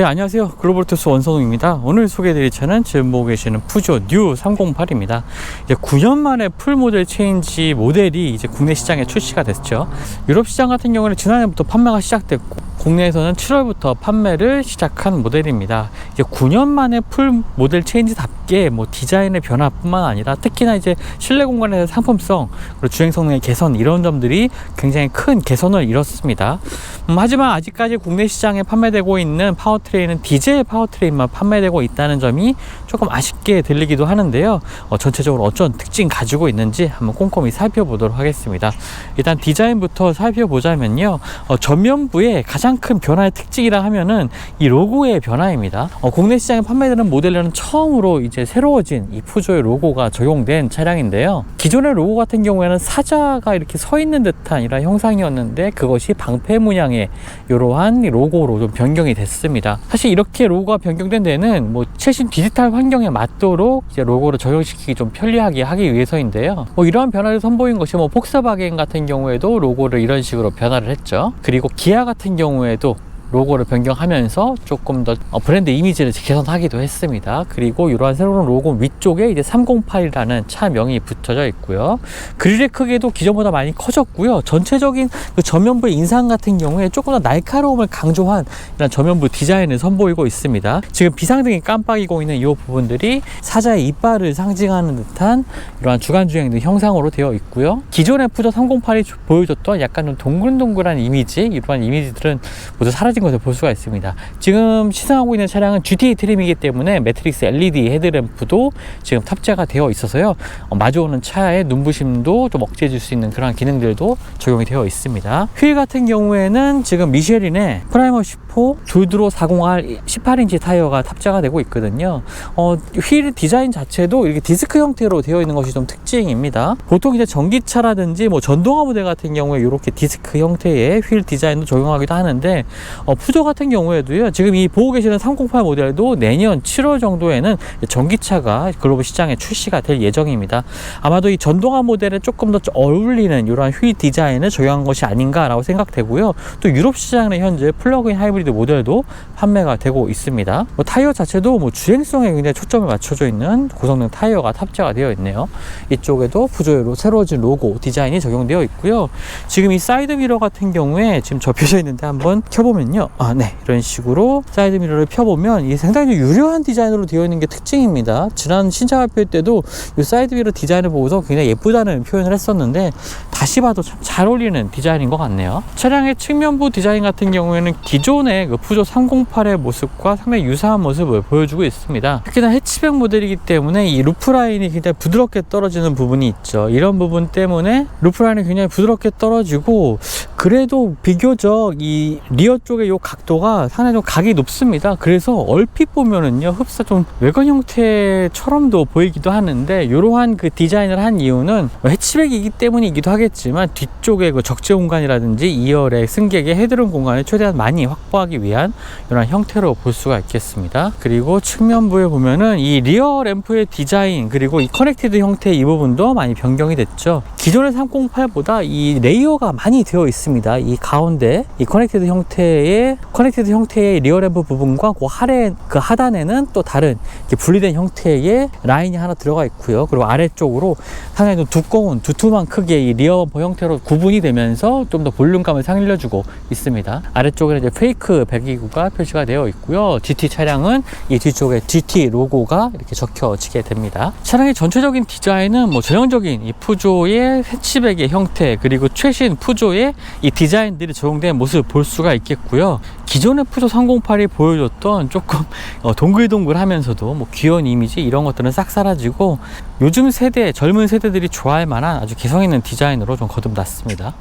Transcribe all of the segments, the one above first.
네, 안녕하세요. 글로벌투스 원선웅입니다. 오늘 소개해드릴 차는 지금 보고 계시는 푸조 뉴 308입니다. 이제 9년 만에 풀 모델 체인지 모델이 이제 국내 시장에 출시가 됐죠. 유럽 시장 같은 경우는 지난해부터 판매가 시작됐고, 국내에서는 7월부터 판매를 시작한 모델입니다. 이제 9년 만에 풀 모델 체인지답게 뭐 디자인의 변화뿐만 아니라 특히나 이제 실내 공간에서 상품성 그리고 주행 성능의 개선 이런 점들이 굉장히 큰 개선을 이뤘습니다. 음, 하지만 아직까지 국내 시장에 판매되고 있는 파워트레인은 디젤 파워트레인만 판매되고 있다는 점이 조금 아쉽게 들리기도 하는데요. 어, 전체적으로 어떤 특징 가지고 있는지 한번 꼼꼼히 살펴보도록 하겠습니다. 일단 디자인부터 살펴보자면요. 어, 전면부의 가장 큰 변화의 특징이라 하면은 이 로고의 변화입니다. 어, 국내 시장에 판매되는 모델에는 처음으로 이제 새로워진 이 푸조의 로고가 적용된 차량인데요. 기존의 로고 같은 경우에는 사자가 이렇게 서 있는 듯한 이런 형상이었는데 그것이 방패 문양의 이러한 로고로 좀 변경이 됐습니다. 사실 이렇게 로고가 변경된 데는 뭐 최신 디지털 환경에 맞도록 이제 로고를 적용시키기 좀 편리하게 하기 위해서인데요. 뭐 이러한 변화를 선보인 것이 뭐 폭스바겐 같은 경우에도 로고를 이런 식으로 변화를 했죠. 그리고 기아 같은 경우 에도 로고를 변경하면서 조금 더 어, 브랜드 이미지를 개선하기도 했습니다. 그리고 이러한 새로운 로고 위쪽에 이제 308이라는 차명이 붙여져 있고요. 그릴의 크기도 기존보다 많이 커졌고요. 전체적인 그 전면부의 인상 같은 경우에 조금 더 날카로움을 강조한 이런 전면부 디자인을 선보이고 있습니다. 지금 비상등이 깜빡이고 있는 이 부분들이 사자의 이빨을 상징하는 듯한 이러한 주간 주행 형상으로 되어 있고요. 기존의 푸저 308이 보여줬던 약간 좀 동글동글한 이미지, 이러한 이미지들은 모두 사라 진 것을 볼 수가 있습니다. 지금 시승하고 있는 차량은 GT 트림이기 때문에 매트릭스 LED 헤드램프도 지금 탑재가 되어 있어서요. 어, 마주오는 차의 눈부심도 좀 억제해 줄 수 있는 그런 기능들도 적용이 되어 있습니다. 휠 같은 경우에는 지금 미쉐린의 프라이머 10호 조드로 40R 18인치 타이어가 탑재가 되고 있거든요. 어, 휠 디자인 자체도 이렇게 디스크 형태로 되어 있는 것이 좀 특징입니다. 보통 이제 전기차라든지 뭐 전동화 모델 같은 경우에 이렇게 디스크 형태의 휠 디자인도 적용하기도 하는데 어, 푸조 같은 경우에도요. 지금 이 보고 계시는 308 모델도 내년 7월 정도에는 전기차가 글로벌 시장에 출시가 될 예정입니다. 아마도 이 전동화 모델에 조금 더 어울리는 이러한 휠 디자인을 적용한 것이 아닌가라고 생각되고요. 또 유럽 시장에 현재 플러그인 하이브리드 모델도 판매가 되고 있습니다. 뭐 타이어 자체도 뭐 주행성에 굉장히 초점을 맞춰져 있는 고성능 타이어가 탑재가 되어 있네요. 이쪽에도 푸조로 새로워진 로고 디자인이 적용되어 있고요. 지금 이 사이드 미러 같은 경우에 지금 접혀져 있는데 한번 켜보면요. 아, 네. 이런 식으로 사이드 미러를 펴보면 이게 상당히 유려한 디자인으로 되어 있는 게 특징입니다. 지난 신차 발표 때도 이 사이드 미러 디자인을 보고서 굉장히 예쁘다는 표현을 했었는데 다시 봐도 참 잘 어울리는 디자인인 것 같네요. 차량의 측면부 디자인 같은 경우에는 기존의 그 푸조 308의 모습과 상당히 유사한 모습을 보여주고 있습니다. 특히나 해치백 모델이기 때문에 이 루프 라인이 굉장히 부드럽게 떨어지는 부분이 있죠. 이런 부분 때문에 루프 라인이 굉장히 부드럽게 떨어지고 그래도 비교적 이 리어 쪽의 이 각도가 상당히 좀 각이 높습니다. 그래서 얼핏 보면은요 흡사 좀 외관 형태처럼도 보이기도 하는데 이러한 그 디자인을 한 이유는 뭐 해치백이기 때문이기도 하겠지만 뒤쪽에 그 적재 공간이라든지 2열의 승객의 헤드룸 공간을 최대한 많이 확보하기 위한 이런 형태로 볼 수가 있겠습니다. 그리고 측면부에 보면은 이 리어 램프의 디자인 그리고 이 커넥티드 형태 이 부분도 많이 변경이 됐죠. 기존의 308보다 이 레이어가 많이 되어 있습니다. 이 가운데 이 커넥티드 형태의 커넥티드 형태의 리어 램프 부분과 그 하래 그 하단에는 또 다른 분리된 형태의 라인이 하나 들어가 있고요. 그리고 아래쪽으로 상당히 좀 두꺼운 두툼한 크기의 이 리어 범퍼 형태로 구분이 되면서 좀 더 볼륨감을 살려주고 있습니다. 아래쪽에는 이제 페이크 배기구가 표시가 되어 있고요. GT 차량은 이 뒤쪽에 GT 로고가 이렇게 적혀지게 됩니다. 차량의 전체적인 디자인은 뭐 전형적인 이 푸조의 해치백의 형태 그리고 최신 푸조의 이 디자인들이 적용된 모습을 볼 수가 있겠고요. 기존의 푸조 308이 보여줬던 조금 어, 동글동글하면서도 뭐 귀여운 이미지 이런 것들은 싹 사라지고 요즘 세대 젊은 세대들이 좋아할 만한 아주 개성 있는 디자인으로 좀 거듭났습니다.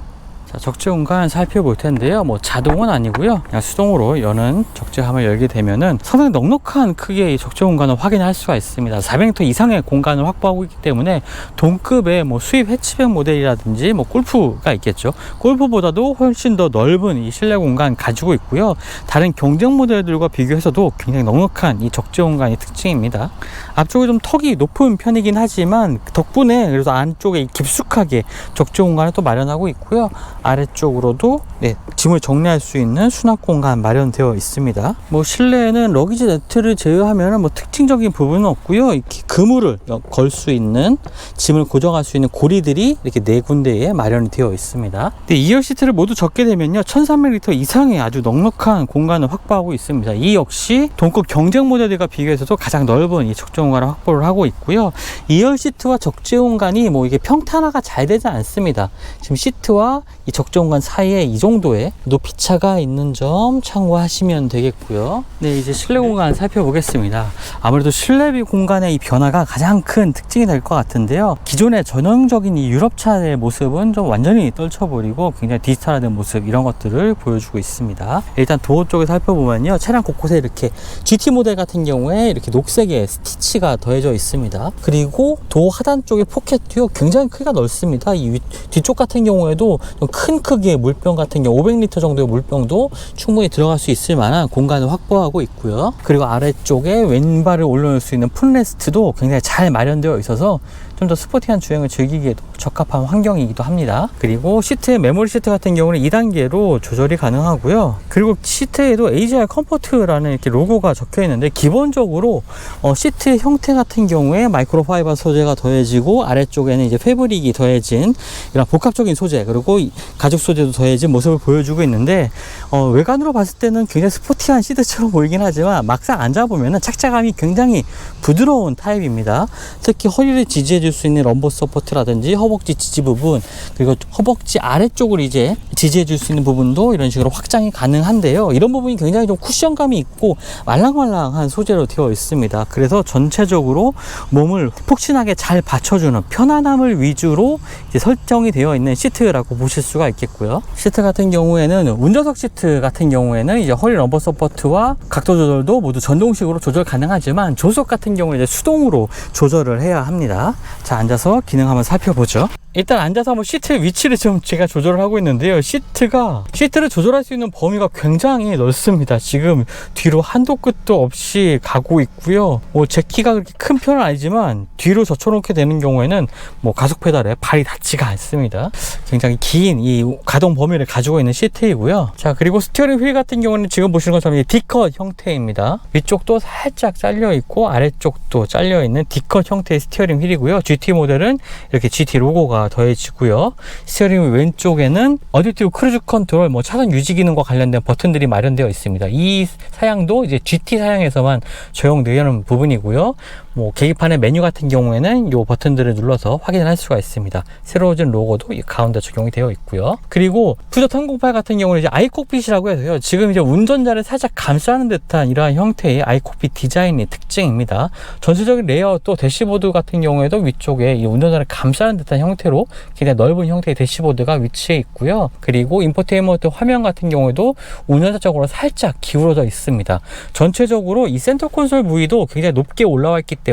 자, 적재 공간 살펴볼 텐데요. 뭐 자동은 아니고요. 그냥 수동으로 여는 적재함을 열게 되면은 상당히 넉넉한 크기의 이 적재 공간을 확인할 수가 있습니다. 400m 이상의 공간을 확보하고 있기 때문에 동급의 뭐 수입 해치백 모델이라든지 뭐 골프가 있겠죠. 골프보다도 훨씬 더 넓은 이 실내 공간 가지고 있고요. 다른 경쟁 모델들과 비교해서도 굉장히 넉넉한 이 적재 공간이 특징입니다. 앞쪽에 좀 턱이 높은 편이긴 하지만 덕분에 그래서 안쪽에 깊숙하게 적재 공간을 또 마련하고 있고요. 아래쪽으로도 네, 짐을 정리할 수 있는 수납 공간 마련되어 있습니다. 뭐 실내에는 러기지 네트를 제외하면 뭐 특징적인 부분은 없고요. 이렇게 그물을 걸 수 있는 짐을 고정할 수 있는 고리들이 이렇게 네 군데에 마련이 되어 있습니다. 근데 2열 시트를 모두 적게 되면요. 1300리터 이상의 아주 넉넉한 공간을 확보하고 있습니다. 이 역시 동급 경쟁 모델들과 비교해서도 가장 넓은 이 적재 공간을 확보를 하고 있고요. 2열 시트와 적재 공간이 뭐 이게 평탄화가 잘 되지 않습니다. 지금 시트와 이 공간 사이에 이 정도의 높이 차가 있는 점 참고하시면 되겠고요. 네, 이제 실내 공간 살펴보겠습니다. 아무래도 실내비 공간의 이 변화가 가장 큰 특징이 될 것 같은데요. 기존의 전형적인 이 유럽차의 모습은 좀 완전히 떨쳐버리고 굉장히 디지털화된 모습 이런 것들을 보여주고 있습니다. 일단 도어 쪽에 살펴보면요. 차량 곳곳에 이렇게 GT 모델 같은 경우에 이렇게 녹색의 스티치가 더해져 있습니다. 그리고 도어 하단 쪽에 포켓도요. 굉장히 크기가 넓습니다. 이 위- 뒤쪽 같은 경우에도 좀큰 크기의 물병 같은 경우 500리터 정도의 물병도 충분히 들어갈 수 있을 만한 공간을 확보하고 있고요. 그리고 아래쪽에 왼발을 올려놓을 수 있는 풋레스트도 굉장히 잘 마련되어 있어서 좀 더 스포티한 주행을 즐기기에도 적합한 환경이기도 합니다. 그리고 시트의 메모리 시트 같은 경우는 2단계로 조절이 가능하고요. 그리고 시트에도 AGR 컴포트라는 이렇게 로고가 적혀 있는데 기본적으로 어, 시트의 형태 같은 경우에 마이크로 파이버 소재가 더해지고 아래쪽에는 이제 패브릭이 더해진 이런 복합적인 소재 그리고 이 가죽 소재도 더해진 모습을 보여주고 있는데 어, 외관으로 봤을 때는 굉장히 스포티한 시트처럼 보이긴 하지만 막상 앉아보면 착자감이 굉장히 부드러운 타입입니다. 특히 허리를 지지해 줄 수 있는 럼버 서포트라든지 허벅지 지지 부분 그리고 허벅지 아래쪽을 이제 지지해 줄 수 있는 부분도 이런 식으로 확장이 가능한데요. 이런 부분이 굉장히 좀 쿠션감이 있고 말랑말랑한 소재로 되어 있습니다. 그래서 전체적으로 몸을 푹신하게 잘 받쳐주는 편안함을 위주로 설정이 되어 있는 시트라고 보실 수가 있겠고요. 시트 같은 경우에는 운전석 시트 같은 경우에는 이제 허리 럼버 서포트와 각도 조절도 모두 전동식으로 조절 가능하지만 조석 같은 경우에 이제 수동으로 조절을 해야 합니다. 자, 앉아서 기능 한번 살펴보죠. 일단 앉아서 한번 시트의 위치를 좀 제가 조절을 하고 있는데요. 시트가 시트를 조절할 수 있는 범위가 굉장히 넓습니다. 지금 뒤로 한도 끝도 없이 가고 있고요. 뭐 제 키가 그렇게 큰 편은 아니지만 뒤로 젖혀놓게 되는 경우에는 뭐 가속 페달에 발이 닿지가 않습니다. 굉장히 긴 이 가동 범위를 가지고 있는 시트이고요. 자 그리고 스티어링 휠 같은 경우는 지금 보시는 것처럼 이 D컷 형태입니다. 위쪽도 살짝 잘려 있고 아래쪽도 잘려 있는 D컷 형태의 스티어링 휠이고요. GT 모델은 이렇게 GT 로고가 더해지고요. 스티어링 휠 왼쪽에는 어댑티브 크루즈 컨트롤, 뭐 차선 유지 기능과 관련된 버튼들이 마련되어 있습니다. 이 사양도 이제 GT 사양에서만 적용되는 부분이고요. 뭐 계기판의 메뉴 같은 경우에는 이 버튼들을 눌러서 확인을 할 수가 있습니다. 새로워진 로고도 이 가운데 적용이 되어 있고요. 그리고 푸저 308 같은 경우는 이제 아이콕핏이라고 해서요. 지금 이제 운전자를 살짝 감싸는 듯한 이러한 형태의 아이콕핏 디자인의 특징입니다. 전체적인 레이아웃도 대시보드 같은 경우에도 위쪽에 이 운전자를 감싸는 듯한 형태로 굉장히 넓은 형태의 대시보드가 위치해 있고요. 그리고 인포테인먼트 화면 같은 경우에도 운전자 쪽으로 살짝 기울어져 있습니다. 전체적으로 이 센터 콘솔 부위도 굉장히 높게 올라와 있기 때문에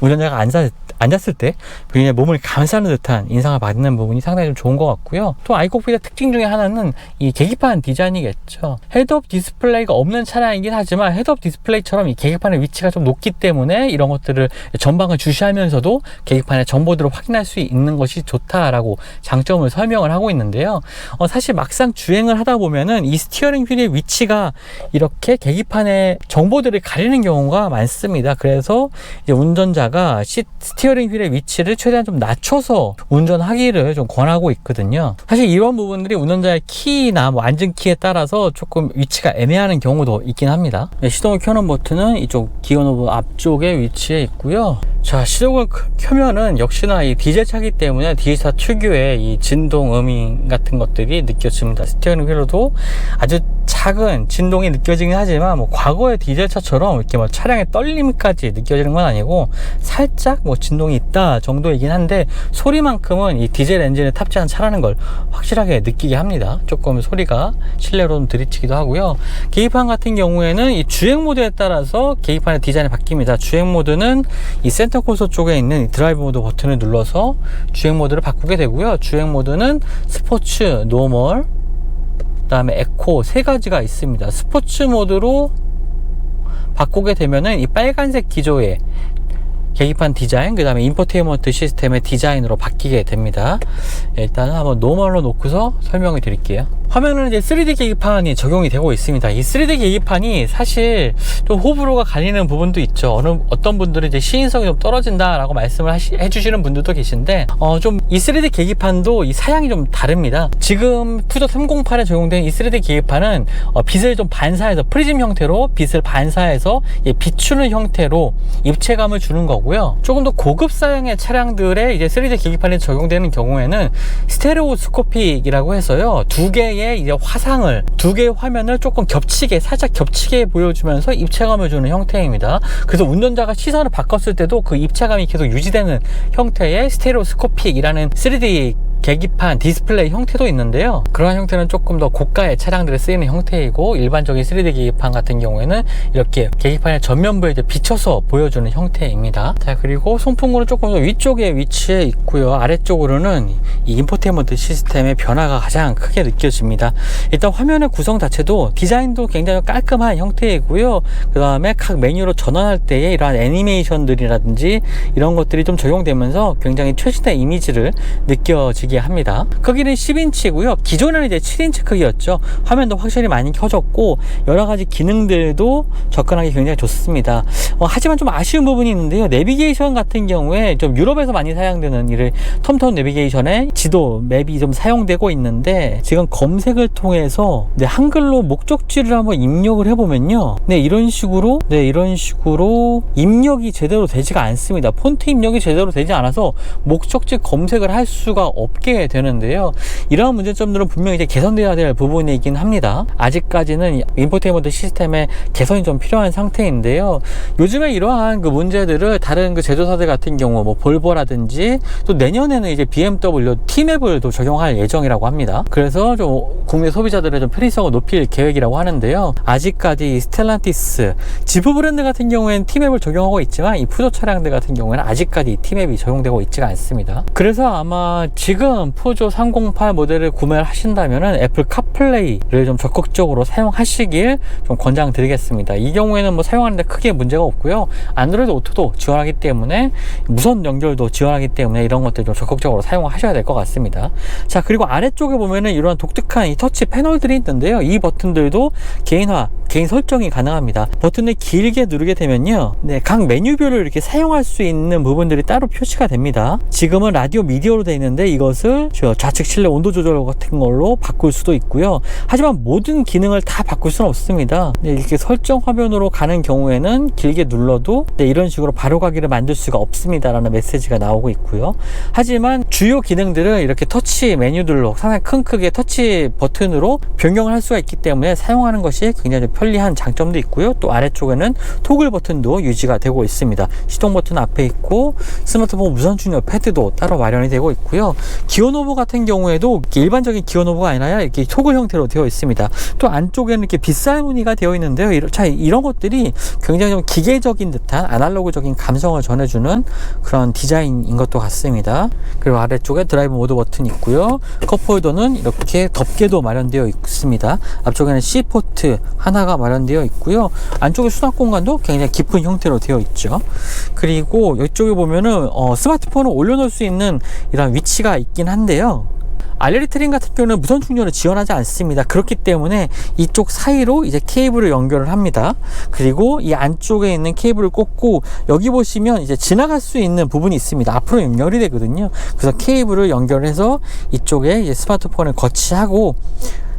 운전자가 앉아, 앉았을 때 굉장히 몸을 감싸는 듯한 인상을 받는 부분이 상당히 좀 좋은 것 같고요. 또 아이콕핏의 특징 중에 하나는 이 계기판 디자인이겠죠. 헤드업 디스플레이가 없는 차량이긴 하지만 헤드업 디스플레이처럼 이 계기판의 위치가 좀 높기 때문에 이런 것들을 전방을 주시하면서도 계기판의 정보들을 확인할 수 있는 것이 좋다라고 장점을 설명을 하고 있는데요. 어, 사실 막상 주행을 하다 보면은 이 스티어링 휠의 위치가 이렇게 계기판의 정보들을 가리는 경우가 많습니다. 그래서 이제 운전자가 시, 스티어링 휠의 위치를 최대한 좀 낮춰서 운전하기를 좀 권하고 있거든요. 사실 이런 부분들이 운전자의 키나 뭐 앉은 키에 따라서 조금 위치가 애매한 경우도 있긴 합니다. 네, 시동을 켜는 버튼은 이쪽 기어 노브 앞쪽에 위치해 있고요. 자, 시동을 켜- 켜면은 역시나 이 디젤 차기 때문에 디젤차 특유의 이 진동 음이 같은 것들이 느껴집니다. 스티어링 휠로도 아주 작은 진동이 느껴지긴 하지만 뭐 과거의 디젤 차처럼 이렇게 뭐 차량의 떨림까지 느껴지는 건 아니고 살짝 뭐 진 동이 있다 정도이긴 한데 소리만큼은 이 디젤 엔진에 탑재한 차라는 걸 확실하게 느끼게 합니다. 조금 소리가 실내로는 들이치기도 하고요. 계기판 같은 경우에는 이 주행 모드에 따라서 계기판의 디자인이 바뀝니다. 주행 모드는 이 센터 콘솔 쪽에 있는 이 드라이브 모드 버튼을 눌러서 주행 모드를 바꾸게 되고요. 주행 모드는 스포츠, 노멀, 그다음에 에코 세 가지가 있습니다. 스포츠 모드로 바꾸게 되면은 이 빨간색 기조의 계기판 디자인, 그 다음에 인포테인먼트 시스템의 디자인으로 바뀌게 됩니다. 일단은 한번 노멀로 놓고서 설명을 드릴게요. 화면은 이제 3D 계기판이 적용이 되고 있습니다. 이 3D 계기판이 사실 좀 호불호가 갈리는 부분도 있죠. 어느 어떤 분들은 이제 시인성이 좀 떨어진다라고 말씀을 하시, 해주시는 분들도 계신데 어, 좀 이 3D 계기판도 이 사양이 좀 다릅니다. 지금 푸조 308에 적용된 이 3D 계기판은 어, 빛을 좀 반사해서 프리즘 형태로 빛을 반사해서 예, 비추는 형태로 입체감을 주는 거고요. 조금 더 고급 사양의 차량들의 이제 3D 계기판이 적용되는 경우에는 스테레오스코픽이라고 해서요. 두 개의 이제 화상을 두 개의 화면을 조금 겹치게 살짝 겹치게 보여주면서 입체감을 주는 형태입니다. 그래서 운전자가 시선을 바꿨을 때도 그 입체감이 계속 유지되는 형태의 스테레오스코픽이라는 3D 계기판 디스플레이 형태도 있는데요. 그러한 형태는 조금 더 고가의 차량들에 쓰이는 형태이고 일반적인 3D 계기판 같은 경우에는 이렇게 계기판의 전면부에 이제 비춰서 보여주는 형태입니다. 자 그리고 송풍구는 조금 더 위쪽에 위치해 있고요. 아래쪽으로는 이 인포테인먼트 시스템의 변화가 가장 크게 느껴집니다. 일단 화면의 구성 자체도 디자인도 굉장히 깔끔한 형태이고요. 그 다음에 각 메뉴로 전환할 때에 이러한 애니메이션들이라든지 이런 것들이 좀 적용되면서 굉장히 최신의 이미지를 느껴지게 합니다. 크기는 10인치고요. 기존에는 이제 7인치 크기였죠. 화면도 확실히 많이 켜졌고 여러 가지 기능들도 접근하기 굉장히 좋습니다. 어, 하지만 좀 아쉬운 부분이 있는데요. 내비게이션 같은 경우에 좀 유럽에서 많이 사용되는 이를 텀텀 내비게이션에 지도 맵이 좀 사용되고 있는데 지금 검 색을 통해서 네, 한글로 목적지를 한번 입력을 해보면요. 네 이런 식으로 네 이런 식으로 입력이 제대로 되지가 않습니다. 폰트 입력이 제대로 되지 않아서 목적지 검색을 할 수가 없게 되는데요. 이러한 문제점들은 분명히 이제 개선돼야 될 부분이긴 합니다. 아직까지는 인포테인먼트 시스템의 개선이 좀 필요한 상태인데요. 요즘에 이러한 그 문제들을 다른 그 제조사들 같은 경우 뭐 볼보라든지 또 내년에는 이제 BMW T맵을 또 적용할 예정이라고 합니다. 그래서 좀 국내 소비자들의 좀 편의성을 높일 계획이라고 하는데요. 아직까지 이 스텔란티스 지프 브랜드 같은 경우에는 T맵을 적용하고 있지만 이 푸조 차량들 같은 경우에는 아직까지 이 T맵이 적용되고 있지가 않습니다. 그래서 아마 지금 푸조 308 모델을 구매를 하신다면은 애플 카플레이를 좀 적극적으로 사용하시길 좀 권장드리겠습니다. 이 경우에는 뭐 사용하는데 크게 문제가 없고요. 안드로이드 오토도 지원하기 때문에 무선 연결도 지원하기 때문에 이런 것들 좀 적극적으로 사용하셔야 될 것 같습니다. 자 그리고 아래쪽에 보면은 이런 독특한 이 터치 패널들이 있는데요. 이 버튼들도 개인화, 개인 설정이 가능합니다. 버튼을 길게 누르게 되면요. 네, 각 메뉴별을 이렇게 사용할 수 있는 부분들이 따로 표시가 됩니다. 지금은 라디오 미디어로 되어 있는데 이것을 저 좌측 실내 온도 조절 같은 걸로 바꿀 수도 있고요. 하지만 모든 기능을 다 바꿀 수는 없습니다. 네, 이렇게 설정 화면으로 가는 경우에는 길게 눌러도 네, 이런 식으로 바로 가기를 만들 수가 없습니다라는 메시지가 나오고 있고요. 하지만 주요 기능들은 이렇게 터치 메뉴들로 상당히 큰 크기의 터치 버튼으로 변경을 할 수가 있기 때문에 사용하는 것이 굉장히 편리한 장점도 있고요. 또 아래쪽에는 토글 버튼도 유지가 되고 있습니다. 시동 버튼 앞에 있고 스마트폰 무선 충전 패드도 따로 마련이 되고 있고요. 기어 노브 같은 경우에도 일반적인 기어 노브가 아니라 이렇게 토글 형태로 되어 있습니다. 또 안쪽에는 이렇게 빗살 무늬가 되어 있는데요. 이런, 자, 이런 것들이 굉장히 좀 기계적인 듯한 아날로그적인 감성을 전해주는 그런 디자인인 것도 같습니다. 그리고 아래쪽에 드라이브 모드 버튼이 있고요. 컵홀더는 이렇게 덮개도 마련되어 있습니다. 앞쪽에는 C 포트 하나가 마련되어 있고요. 안쪽에 수납 공간도 굉장히 깊은 형태로 되어 있죠. 그리고 이쪽에 보면은 어, 스마트폰을 올려놓을 수 있는 이런 위치가 있긴 한데요. 알레리 트림 같은 경우는 무선 충전을 지원하지 않습니다. 그렇기 때문에 이쪽 사이로 이제 케이블을 연결을 합니다. 그리고 이 안쪽에 있는 케이블을 꽂고 여기 보시면 이제 지나갈 수 있는 부분이 있습니다. 앞으로 연결이 되거든요. 그래서 케이블을 연결해서 이쪽에 이제 스마트폰을 거치하고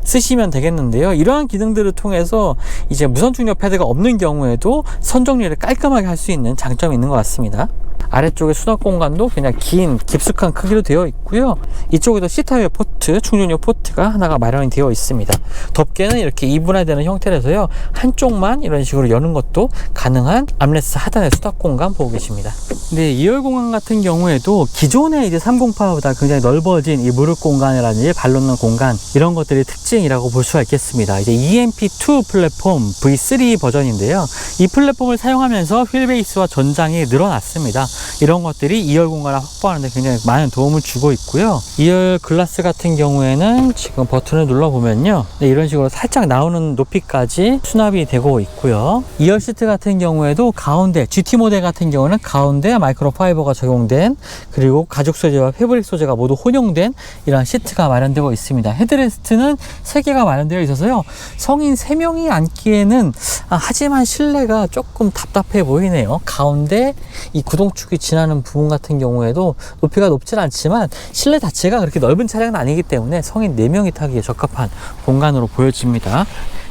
쓰시면 되겠는데요. 이러한 기능들을 통해서 이제 무선 충전 패드가 없는 경우에도 선 정리를 깔끔하게 할 수 있는 장점이 있는 것 같습니다. 아래쪽에 수납 공간도 그냥 긴 깊숙한 크기로 되어 있고요. 이쪽에도 C타입의 포트, 충전용 포트가 하나가 마련이 되어 있습니다. 덮개는 이렇게 이분화되는 형태라서요. 한쪽만 이런 식으로 여는 것도 가능한 암레스 하단의 수납 공간 보고 계십니다. 네, 2열 공간 같은 경우에도 기존의 이제 308보다 굉장히 넓어진 이 무릎 공간이라든지 발 놓는 공간 이런 것들이 특징이라고 볼 수가 있겠습니다. 이제 EMP2 플랫폼 V3 버전인데요. 이 플랫폼을 사용하면서 휠베이스와 전장이 늘어났습니다. 이런 것들이 2열 공간을 확보하는 데 굉장히 많은 도움을 주고 있고요. 2열 글라스 같은 경우에는 지금 버튼을 눌러보면요. 네, 이런 식으로 살짝 나오는 높이까지 수납이 되고 있고요. 2열 시트 같은 경우에도 가운데 GT 모델 같은 경우는 가운데 마이크로 파이버가 적용된 그리고 가죽 소재와 패브릭 소재가 모두 혼용된 이런 시트가 마련되고 있습니다. 헤드레스트는 3개가 마련되어 있어서요. 성인 3명이 앉기에는 아, 하지만 실내가 조금 답답해 보이네요. 가운데 이 구동축 이 지나는 부분 같은 경우에도 높이가 높진 않지만 실내 자체가 그렇게 넓은 차량은 아니기 때문에 성인 4명이 타기에 적합한 공간으로 보여집니다.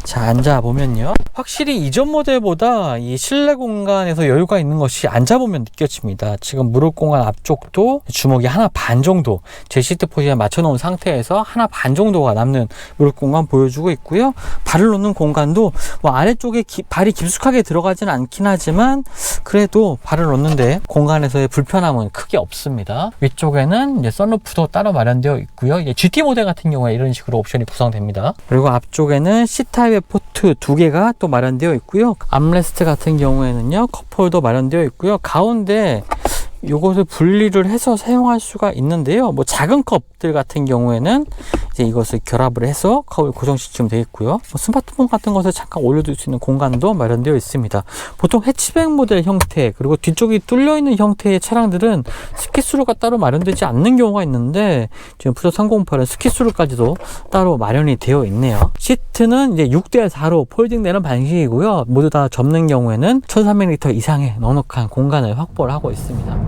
자, 앉아보면요. 확실히 이전 모델보다 이 실내 공간에서 여유가 있는 것이 앉아보면 느껴집니다. 지금 무릎 공간 앞쪽도 주먹이 하나 반 정도 제 시트 포지션에 맞춰 놓은 상태에서 하나 반 정도가 남는 무릎 공간 보여주고 있고요. 발을 놓는 공간도 뭐 아래쪽에 기- 발이 깊숙하게 들어가진 않긴 하지만 그래도 발을 놓는데 공간에서의 불편함은 크게 없습니다. 위쪽에는 이제 썬루프도 따로 마련되어 있고요. GT 모델 같은 경우에 이런 식으로 옵션이 구성됩니다. 그리고 앞쪽에는 C타입의 포트 두 개가 또 마련되어 있고요. 암레스트 같은 경우에는요, 컵홀더 마련되어 있고요. 가운데 요것을 분리를 해서 사용할 수가 있는데요. 뭐 작은 컵들 같은 경우에는 이제 이것을 결합을 해서 컵을 고정시키면 되겠고요. 뭐 스마트폰 같은 것을 잠깐 올려둘 수 있는 공간도 마련되어 있습니다. 보통 해치백 모델 형태 그리고 뒤쪽이 뚫려 있는 형태의 차량들은 스키스루가 따로 마련되지 않는 경우가 있는데 지금 푸조 308은 스키스루까지도 따로 마련이 되어 있네요. 시트는 이제 6대 4로 폴딩되는 방식이고요. 모두 다 접는 경우에는 1300리터 이상의 넉넉한 공간을 확보를 하고 있습니다.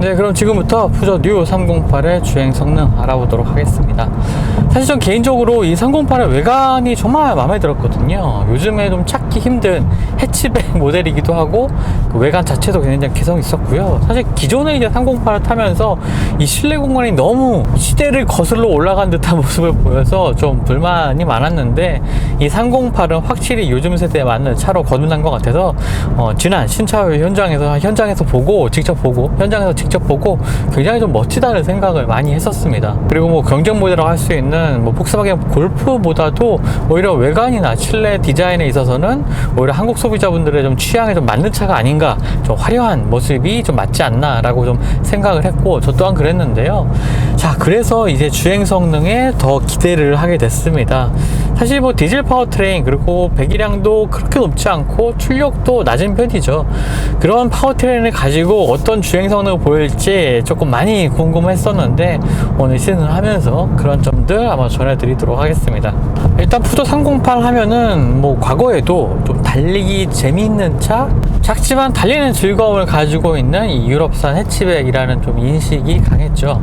네, 그럼 지금부터 푸조 뉴 308의 주행 성능 알아보도록 하겠습니다. 사실 전 개인적으로 이 308의 외관이 정말 마음에 들었거든요. 요즘에 좀 찾기 힘든 해치백 모델이기도 하고 그 외관 자체도 굉장히 개성 있었고요. 사실 기존에 이제 308을 타면서 이 실내 공간이 너무 시대를 거슬러 올라간 듯한 모습을 보여서 좀 불만이 많았는데 이 308은 확실히 요즘 세대에 맞는 차로 거듭난 것 같아서 어, 지난 신차회 현장에서 현장에서 보고 직접 보고 현장에서 직접 보고 굉장히 좀 멋지다는 생각을 많이 했었습니다. 그리고 뭐 경쟁 모델이라고 할 수 있는 뭐 폭스바겐 골프보다도 오히려 외관이나 실내 디자인에 있어서는 오히려 한국 소비자분들의 좀 취향에 좀 맞는 차가 아닌가 좀 화려한 모습이 좀 맞지 않나라고 좀 생각을 했고 저 또한 그랬는데요. 자 그래서 이제 주행 성능에 더 기대를 하게 됐습니다. 사실 뭐 디젤 파워트레인 그리고 배기량도 그렇게 높지 않고 출력도 낮은 편이죠. 그런 파워트레인을 가지고 어떤 주행 성능을 보 일지 조금 많이 궁금했었는데 오늘 시즌을 하면서 그런 점들 아마 전해드리도록 하겠습니다. 일단 푸조 308 하면은 뭐 과거에도 좀 달리기 재미있는 차 작지만 달리는 즐거움을 가지고 있는 이 유럽산 해치백이라는 좀 인식이 강했죠.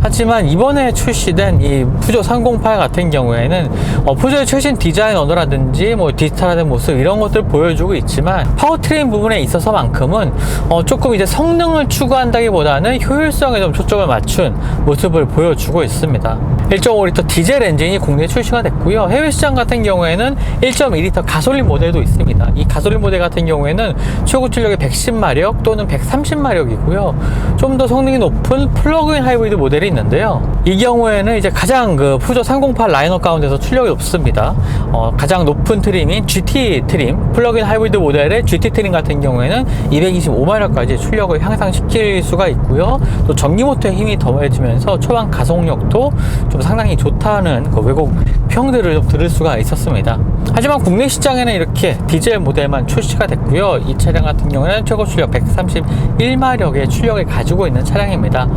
하지만 이번에 출시된 이 푸조 308 같은 경우에는 어, 푸조의 최신 디자인 언어라든지 뭐 디지털화된 모습 이런 것들 보여주고 있지만 파워트레인 부분에 있어서만큼은 어, 조금 이제 성능을 추구한다기보다는 효율성에 좀 초점을 맞춘 모습을 보여주고 있습니다. 1.5리터 디젤 엔진이 국내에 출시가 됐고요. 해외 시장 같은 경우에는 1.2리터 가솔린 모델도 있습니다. 이 가솔린 모델 같은 경우에는 최고 출력이 110마력 또는 130마력이고요. 좀 더 성능이 높은 플러그인 하이브리드 모델이 있는데요. 이 경우에는 이제 가장 그 푸조 308 라인업 가운데서 출력이 높습니다. 어, 가장 높은 트림인 GT 트림, 플러그인 하이브리드 모델의 GT 트림 같은 경우에는 225마력까지 출력을 향상시킬 수가 있고요. 또 전기 모터의 힘이 더해지면서 초반 가속력도 좀 상당히 좋다는 그 외국 평들을 좀 들을 수가 있었습니다. 하지만 국내 시장에는 이렇게 디젤 모델만 출시가 됐고요. 이 차량 같은 경우는 최고 출력 131마력의 출력을 가지고 있는 차량입니다.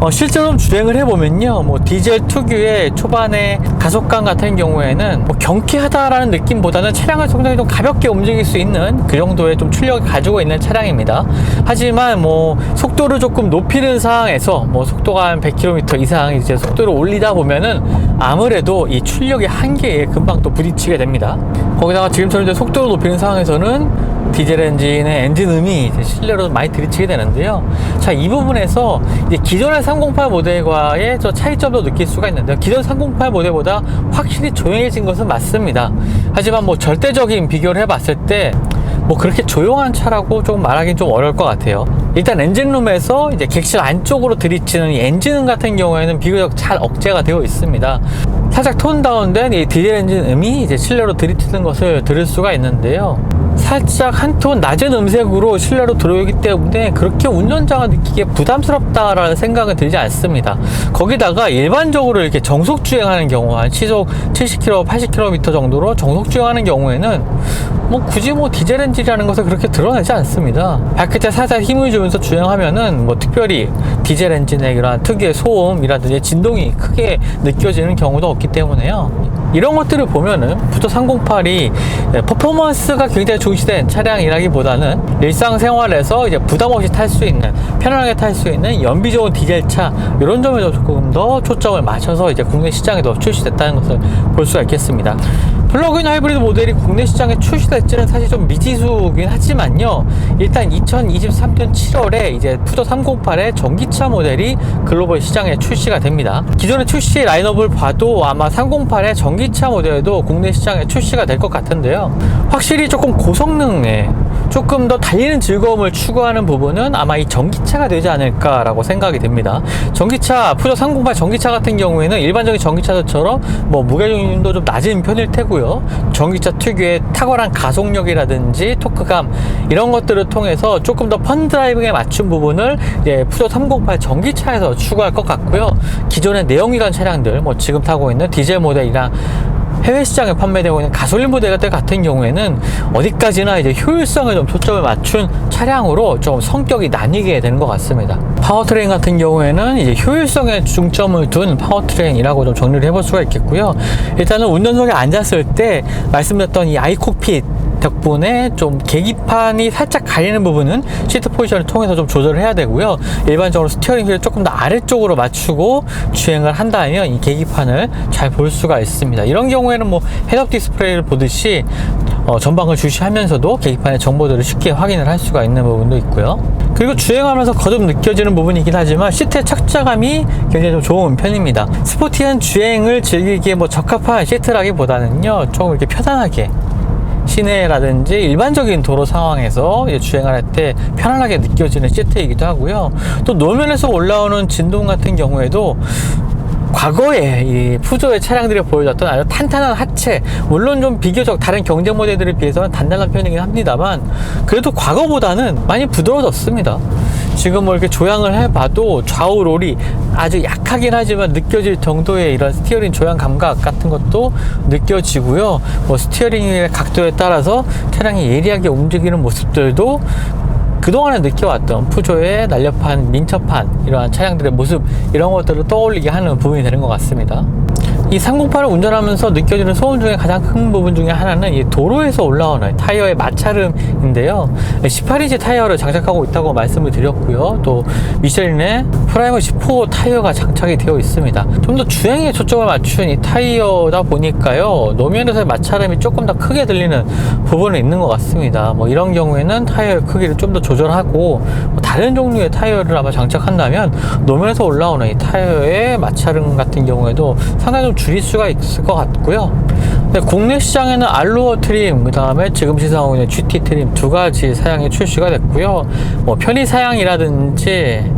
어, 실제로 주행을 해보면요. 뭐 디젤 특유의 초반에 가속감 같은 경우에는 뭐 경쾌하다라는 느낌보다는 차량을 상당히 좀 가볍게 움직일 수 있는 그 정도의 좀 출력을 가지고 있는 차량입니다. 하지만 뭐 속도를 조금 높이는 상황에서 뭐 속도가 한 100km 이상 이제 속도를 올리다 보면은 아무래도 이 출력의 한계에 금방 또 부딪히게 됩니다. 거기다가 지금처럼 이제 속도를 높이는 상황에서는 디젤 엔진의 엔진 음이 이제 실내로 많이 들이치게 되는데요. 자, 이 부분에서 이제 기존의 308 모델과의 저 차이점도 느낄 수가 있는데요. 기존 308 모델보다 확실히 조용해진 것은 맞습니다. 하지만 뭐 절대적인 비교를 해봤을 때 뭐 그렇게 조용한 차라고 좀 말하긴 좀 어려울 것 같아요. 일단 엔진룸에서 이제 객실 안쪽으로 들이치는 이 엔진음 같은 경우에는 비교적 잘 억제가 되어 있습니다. 살짝 톤 다운된 이 디젤 엔진 음이 이제 실내로 들이치는 것을 들을 수가 있는데요. 살짝 한 톤 낮은 음색으로 실내로 들어오기 때문에 그렇게 운전자가 느끼기에 부담스럽다라는 생각은 들지 않습니다. 거기다가 일반적으로 이렇게 정속 주행하는 경우 한 시속 70km, 80km 정도로 정속 주행하는 경우에는 뭐 굳이 뭐 디젤 엔진이라는 것을 그렇게 드러내지 않습니다. 발끝에 살살 힘을 주면서 주행하면은 뭐 특별히 디젤 엔진의 이러한 특유의 소음이라든지 진동이 크게 느껴지는 경우도 없기 때문에요. 이런 것들을 보면은 부터 308이 퍼포먼스가 굉장히 중시된 차량이라기보다는 일상생활에서 이제 부담 없이 탈 수 있는 편안하게 탈 수 있는 연비 좋은 디젤차 이런 점에서 조금 더 초점을 맞춰서 이제 국내 시장에도 출시됐다는 것을 볼 수가 있겠습니다. 플러그인 하이브리드 모델이 국내 시장에 출시될지는 사실 좀 미지수긴 하지만요. 일단 2023년 7월에 이제 푸조 308의 전기차 모델이 글로벌 시장에 출시가 됩니다. 기존의 출시 라인업을 봐도 아마 308의 전기차 모델도 국내 시장에 출시가 될 것 같은데요. 확실히 조금 고성능에 조금 더 달리는 즐거움을 추구하는 부분은 아마 이 전기차가 되지 않을까라고 생각이 됩니다. 전기차, 푸조 308 전기차 같은 경우에는 일반적인 전기차들처럼 뭐 무게중심도 좀 낮은 편일 테고요. 전기차 특유의 탁월한 가속력이라든지 토크감 이런 것들을 통해서 조금 더 펀드라이빙에 맞춘 부분을 이제 푸조 308 전기차에서 추구할 것 같고요. 기존의 내연기관 차량들, 뭐 지금 타고 있는 디젤 모델이랑 해외 시장에 판매되고 있는 가솔린 모델들 같은 경우에는 어디까지나 이제 효율성에 좀 초점을 맞춘 차량으로 좀 성격이 나뉘게 되는 것 같습니다. 파워트레인 같은 경우에는 이제 효율성에 중점을 둔 파워트레인이라고 좀 정리를 해볼 수가 있겠고요. 일단은 운전석에 앉았을 때 말씀드렸던 이 아이콕핏 덕분에 좀 계기판이 살짝 가리는 부분은 시트 포지션을 통해서 좀 조절을 해야 되고요. 일반적으로 스티어링 휠을 조금 더 아래쪽으로 맞추고 주행을 한다면 이 계기판을 잘 볼 수가 있습니다. 이런 경우에는 뭐 헤드업 디스플레이를 보듯이 어, 전방을 주시하면서도 계기판의 정보들을 쉽게 확인을 할 수가 있는 부분도 있고요. 그리고 주행하면서 거듭 느껴지는 부분이긴 하지만 시트의 착자감이 굉장히 좀 좋은 편입니다. 스포티한 주행을 즐기기에 뭐 적합한 시트라기보다는요, 조금 이렇게 편안하게 시내라든지 일반적인 도로 상황에서 주행을 할 때 편안하게 느껴지는 시트이기도 하고요. 또 노면에서 올라오는 진동 같은 경우에도 과거에 이 푸조의 차량들이 보여줬던 아주 탄탄한 하체 물론 좀 비교적 다른 경쟁 모델들에 비해서는 단단한 편이긴 합니다만 그래도 과거보다는 많이 부드러워졌습니다. 지금 뭐 이렇게 조향을 해봐도 좌우 롤이 아주 약하긴 하지만 느껴질 정도의 이런 스티어링 조향 감각 같은 것도 느껴지고요. 뭐 스티어링의 각도에 따라서 차량이 예리하게 움직이는 모습들도 그동안에 느껴왔던 푸조의 날렵한 민첩한 이러한 차량들의 모습 이런 것들을 떠올리게 하는 부분이 되는 것 같습니다. 이 308을 운전하면서 느껴지는 소음 중에 가장 큰 부분 중에 하나는 이 도로에서 올라오는 타이어의 마찰음인데요. 18인치 타이어를 장착하고 있다고 말씀을 드렸고요. 또 미쉐린의 프라이머 10호 타이어가 장착이 되어 있습니다. 좀 더 주행에 초점을 맞춘 이 타이어다 보니까요. 노면에서의 마찰음이 조금 더 크게 들리는 부분이 있는 것 같습니다. 뭐 이런 경우에는 타이어의 크기를 좀 더 조절하고 뭐 다른 종류의 타이어를 아마 장착한다면 노면에서 올라오는 이 타이어의 마찰음 같은 경우에도 상당히 좀 줄일 수가 있을 것 같고요. 네, 국내 시장에는 알로어 트림, 그 다음에 지금 시사하고 있는 GT 트림 두 가지 사양이 출시가 됐고요. 뭐 편의 사양이라든지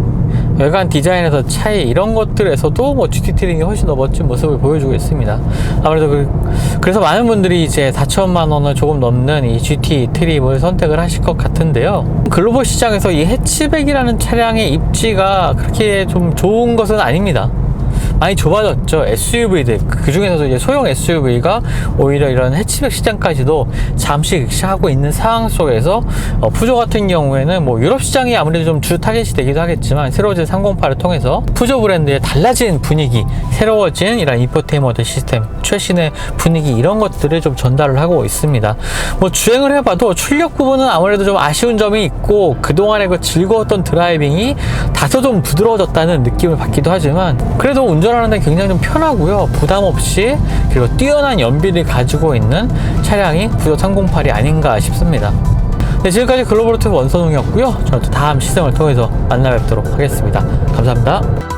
외관 디자인에서 차이 이런 것들에서도 뭐 GT 트림이 훨씬 더 멋진 모습을 보여주고 있습니다. 아무래도 그, 래서 많은 분들이 이제 4천만 원을 조금 넘는 이 GT 트림을 선택을 하실 것 같은데요. 글로벌 시장에서 이 해치백이라는 차량의 입지가 그렇게 좀 좋은 것은 아닙니다. 많이 좁아졌죠. SUV들 그 중에서도 이제 소형 SUV가 오히려 이런 해치백 시장까지도 잠시 극시하고 있는 상황 속에서 어, 푸조 같은 경우에는 뭐 유럽 시장이 아무래도 좀 주 타겟이 되기도 하겠지만 새로워진 308을 통해서 푸조 브랜드의 달라진 분위기, 새로워진 이런 인포테인먼트 시스템, 최신의 분위기 이런 것들을 좀 전달을 하고 있습니다. 뭐 주행을 해봐도 출력 부분은 아무래도 좀 아쉬운 점이 있고 그동안의 그 즐거웠던 드라이빙이 다소 좀 부드러워졌다는 느낌을 받기도 하지만 그래도 운전 하는데 굉장히 좀 편하고요. 부담 없이 그리고 뛰어난 연비를 가지고 있는 차량이 부조 308이 아닌가 싶습니다. 네, 지금까지 글로벌 트브 원선웅이었고요. 저는 또 다음 시승을 통해서 만나 뵙도록 하겠습니다. 감사합니다.